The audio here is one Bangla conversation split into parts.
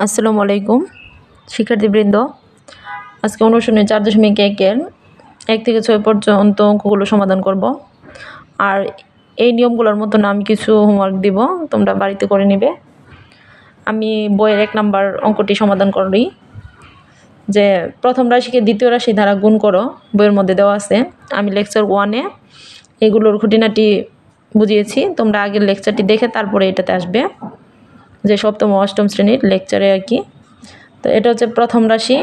আসসালামু আলাইকুম, শিক্ষার্থীবৃন্দ। আজকে অনুশীলনী চার দশমিক একের এক থেকে ছয় পর্যন্ত অঙ্কগুলো সমাধান করব। আর এই নিয়মগুলোর মতো আমি কিছু হোমওয়ার্ক দিব, তোমরা বাড়িতে করে নিবে। আমি বইয়ের এক নাম্বার অঙ্কটি সমাধান করি। যে প্রথম রাশিকে দ্বিতীয় রাশি দ্বারা গুণ করো, বইয়ের মধ্যে দেওয়া আছে। আমি লেকচার ওয়ানে এগুলোর খুঁটিনাটি বুঝিয়েছি, তোমরা আগের লেকচারটি দেখে তারপরে এটাতে আসবে। যে সপ্তম অষ্টম শ্রেণির লেকচারে আর কি। তো এটা হচ্ছে প্রথম রাশি,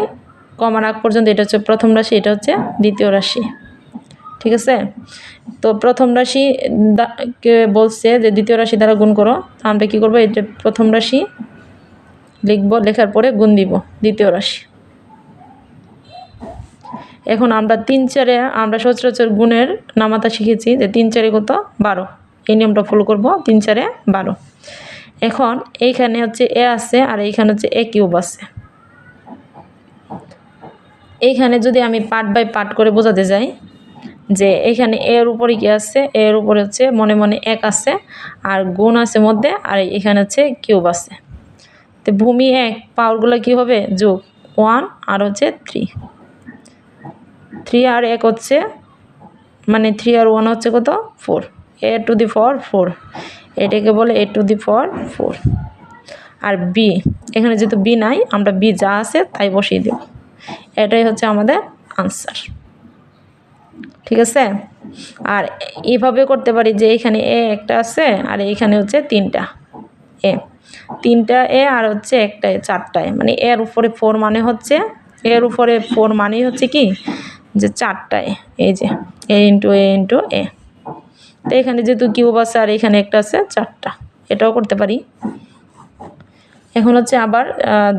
কমার আগ পর্যন্ত এটা হচ্ছে প্রথম রাশি, এটা হচ্ছে দ্বিতীয় রাশি। ঠিক আছে? তো প্রথম রাশি কে বলছে যে দ্বিতীয় রাশি দ্বারা গুণ করো আমরা কী করব? এটা প্রথম রাশি লিখব, লেখার পরে গুণ দিব, দ্বিতীয় রাশি। এখন আমরা তিন চারে, আমরা সচরাচর গুণের নামাতা শিখেছি যে তিন চারে কত? বারো। এই নিয়মটা ফলো করব, তিন চারে বারো। এখন এইখানে হচ্ছে এ আছে আর এইখানে হচ্ছে এ কিউব আছে। এইখানে যদি আমি পার্ট বাই পার্ট করে বোঝাতে যাই যে এখানে এর উপরে কি আছে এর উপরে হচ্ছে মনে মনে এক আছে আর গুণ আছে মধ্যে আর এখানে হচ্ছে কিউব আছে। তো ভূমি এক, পাওয়ারগুলো কি হবে? যোগ ওয়ান আর হচ্ছে থ্রি। থ্রি আর এক হচ্ছে মানে থ্রি আর ওয়ান হচ্ছে কত? Four. A to the four four. এটাকে বলে A to the four four R B এখানে যেহেতু বি নাই, আমরা বি যা আছে তাই বসিয়ে দেব। এটাই হচ্ছে আমাদের আনসার ঠিক আছে? আর এইভাবে করতে পারি যে এখানে এ একটা আছে, আর এইখানে হচ্ছে তিনটা এ তিনটা এ আর হচ্ছে একটা এ চারটায় মানে এর উপরে ফোর মানে হচ্ছে এর উপরে ফোর মানেই হচ্ছে কি? যে চারটায় এই যে এ ইন্টু এ ইন্টু এ তো এখানে যেহেতু কিউব আছে আর এখানে একটা আছে, চারটা। এটাও করতে পারি। এখন হচ্ছে আবার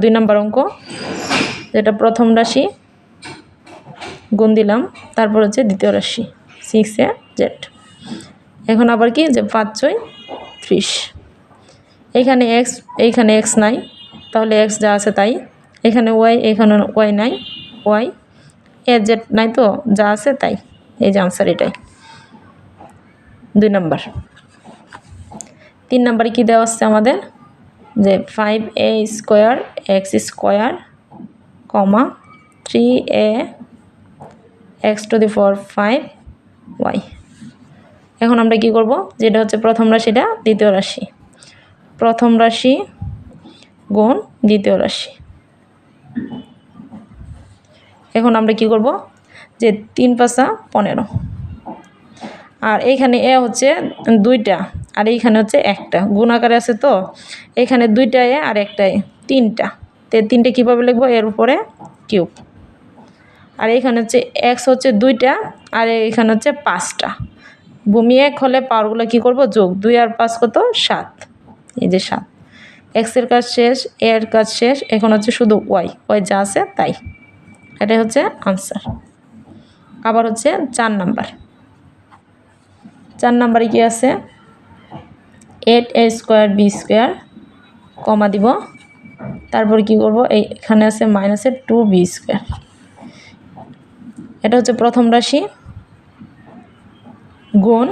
দুই নম্বর অঙ্ক। যেটা প্রথম রাশি, গুণ দিলাম। তারপর হচ্ছে দ্বিতীয় রাশি সিক্স এ জেড এখন আবার কি? যে পাঁচ, ছয়, ত্রিশ। এখানে এক্স এইখানে এক্স নাই। তাহলে এক্স যা আছে তাই। এখানে ওয়াই এখানে ওয়াই নাই। ওয়াই এ জেড নাই তো? যা আছে তাই। এই যে আনসার এটাই। দুই নম্বর। তিন নাম্বারে কী দেওয়া হচ্ছে আমাদের? যে five A square X square comma three A X to the four five Y এখন আমরা কি করব? যেটা হচ্ছে প্রথম রাশিটা দ্বিতীয় রাশি। প্রথম রাশি গুণ দ্বিতীয় রাশি। এখন আমরা কি করব? যে তিন পাঁচা পনেরো। আর এইখানে এ হচ্ছে দুইটা, আর এইখানে হচ্ছে একটা। গুণ আকারে আছে তো? এখানে দুইটা এ আর একটা এ, তিনটা। তে তিনটে কীভাবে লিখব? এর উপরে কিউব। আর এইখানে হচ্ছে এক্স হচ্ছে দুইটা, আর এইখানে হচ্ছে পাঁচটা। ভূমি এক হলে পাওয়ারগুলো কী করব? যোগ দুই আর পাঁচ কত? সাত। এই যে সাত। এক্সের কাজ শেষ এর কাজ শেষ, এখন হচ্ছে শুধু ওয়াই ওয়াই যা আছে তাই। এটাই হচ্ছে আনসার আবার হচ্ছে চার নাম্বার। চার নাম্বারে কি আছে? Eight A square B square comma দিব। তারপর কি করব? এই এখানে আছে মাইনাসের টু বি স্কোয়ার এটা হচ্ছে প্রথম রাশি। গুণ।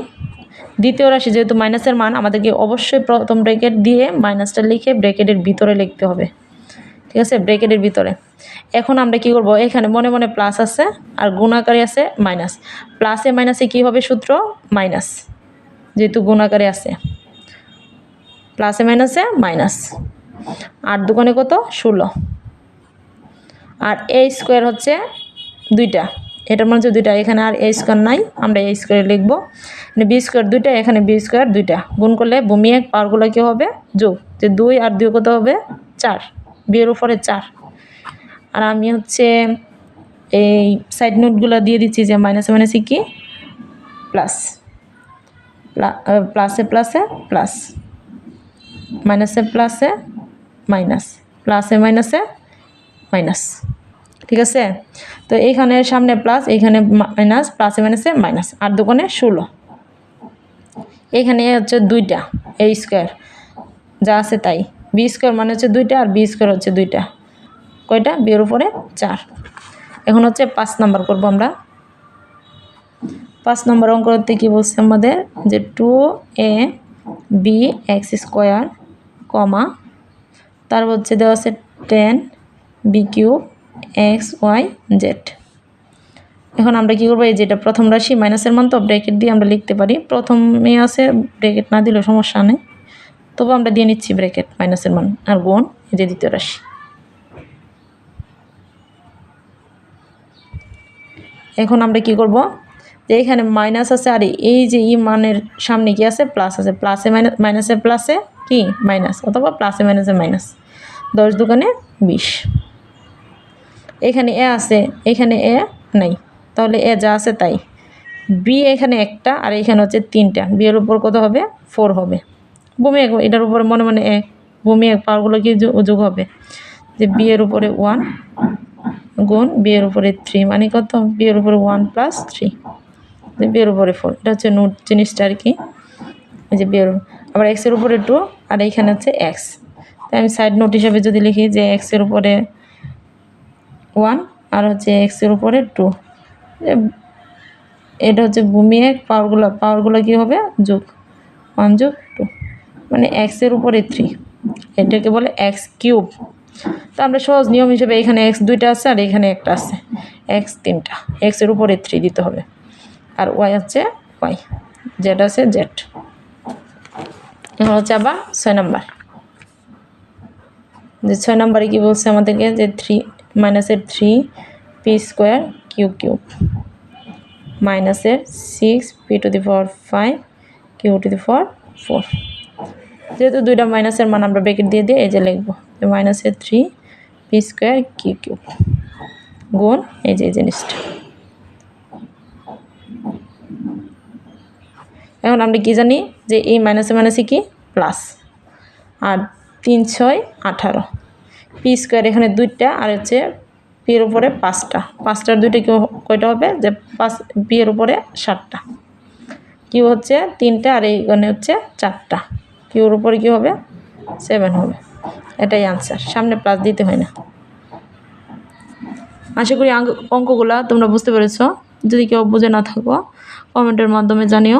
দ্বিতীয় রাশি যেহেতু মাইনাসের মান, আমাদেরকে অবশ্যই প্রথম ব্রেকেট দিয়ে মাইনাসটা লিখে ব্রেকেটের ভিতরে লিখতে হবে। ঠিক আছে, ব্রেকেটের ভিতরে। এখন আমরা কি করব? এখানে মনে মনে প্লাস আছে আর গুণাকারে আছে মাইনাস প্লাসে মাইনাসে কী হবে সূত্র? মাইনাস যেহেতু গুণাকারে আছে। প্লাসে মাইনাসে মাইনাস আর দোকানে কত? ষোলো। আর এ স্কোয়ার হচ্ছে দুইটা। এটার মানে হচ্ছে দুইটা। এখানে আর এ স্কোয়ার নাই, আমরা এ স্কোয়ার লিখব বি স্কোয়ার দুইটা, এখানে বি স্কোয়ার দুইটা। গুণ করলে ভূমি এক পাওয়ারগুলো কী হবে? যোগ। যে দুই আর দুই কত হবে? চার। বিয়ের উপরে চার। আর আমি হচ্ছে এই সাইড নোটগুলো দিয়ে দিচ্ছি যে মাইনাসে মাইনাসে কি? প্লাস প্লাসে প্লাসে প্লাস মাইনাসে প্লাসে মাইনাস প্লাসে মাইনাসে মাইনাস ঠিক আছে? তো এইখানে সামনে প্লাস এইখানে মাইনাস প্লাসে মাইনাসে মাইনাস আর দোকানে ষোলো। এইখানে হচ্ছে দুইটা এ স্কোয়ার যা আছে তাই। বি স্কোয়ার মানে হচ্ছে দুইটা আর বি স্কোয়ার হচ্ছে দুইটা। কয়টা? বিয়ের উপরে চার। এখন হচ্ছে পাঁচ নাম্বার করব আমরা। পাঁচ নম্বর অঙ্ক করতে কী বলছে আমাদের? যে two A B X square comma, তার হচ্ছে দেওয়া আছে ten B cube X Y Z. এখন আমরা কী করব? এই যেটা প্রথম রাশি, মাইনাসের মান তো ব্র্যাকেট দিয়ে আমরা লিখতে পারি। প্রথমে আছে ব্র্যাকেট না দিলেও সমস্যা নেই। তবু আমরা দিয়ে নিচ্ছি ব্র্যাকেট, মাইনাসের মান। আর গুণ এই যে দ্বিতীয় রাশি। এখন আমরা কি করব? যে এখানে মাইনাস আছে, আর এই যে ই মানের সামনে কি আছে? প্লাস আছে। প্লাসে মাইনাস মাইনাসে প্লাসে কি? মাইনাস অথবা প্লাসে মাইনাসে মাইনাস দশ দোকানে বিশ। এখানে এ আছে, এখানে এ নাই। তাহলে এ যা আছে তাই। বি এখানে একটা, আর এখানে হচ্ছে তিনটা। বি এর উপর কত হবে? ফোর হবে। এক এটার উপরে মনে মনে এক ভূমি এক পাওয়ারগুলো কি যোগ হবে? যে বি এর উপরে ওয়ান গুণ বি এর উপরে থ্রি মানে কত? বি এর উপরে ওয়ান প্লাস থ্রি বি এর উপরে ফোর এটা হচ্ছে নোট জিনিসটা আর কি। এই যে বি এর আবার এক্সের উপরে টু আর এইখানে হচ্ছে এক্স তাই আমি সাইড নোট হিসাবে যদি লিখি যে এক্সের উপরে ওয়ান আর হচ্ছে এক্সের উপরে টু এটা হচ্ছে ভূমি এক পাওয়ারগুলো পাওয়ারগুলো কী হবে? যোগ। ওয়ান যোগ মানে এক্সের উপরে থ্রি এটাকে বলে এক্স কিউব তো আমরা সহজ নিয়ম হিসেবে এখানে এক্স দুইটা আছে আর এখানে একটা আছে। এক্স তিনটা। এক্সের উপরে থ্রি দিতে হবে। আর ওয়াই হচ্ছে ওয়াই জেড আছে জেড হচ্ছে আবার ছয় নাম্বার। যে ছয় নাম্বারে কী বলছে আমাদেরকে? যে থ্রি মাইনাসের three P square Q cube মাইনাসের six P to the power five Q to the power four যেহেতু দুইটা মাইনাসের মান আমরা ব্রেকেট দিয়ে দিয়ে এই যে লিখব। মাইনাসের three P square Q cube গুণ এই যে এই জিনিসটা। এখন আমরা কি জানি যে এই মাইনাসে মাইনাসে কি? প্লাস আর তিন, ছয়, আঠারো। পি স্কোয়ার এখানে দুইটা আর হচ্ছে পিয়ের উপরে পাঁচটা। পাঁচটার দুইটা কেউ কয়টা হবে? যে পাঁচ পিয়ের উপরে সাতটা। কিউ হচ্ছে তিনটা আর এইখানে হচ্ছে চারটা। কিউর উপরে কী হবে? সেভেন হবে। এটাই আনসার সামনে প্লাস দিতে হয় না। আশা করি অঙ্কগুলো তোমরা বুঝতে পেরেছ। যদি কেউ বুঝে না থাকো কমেন্টের মাধ্যমে জানিও।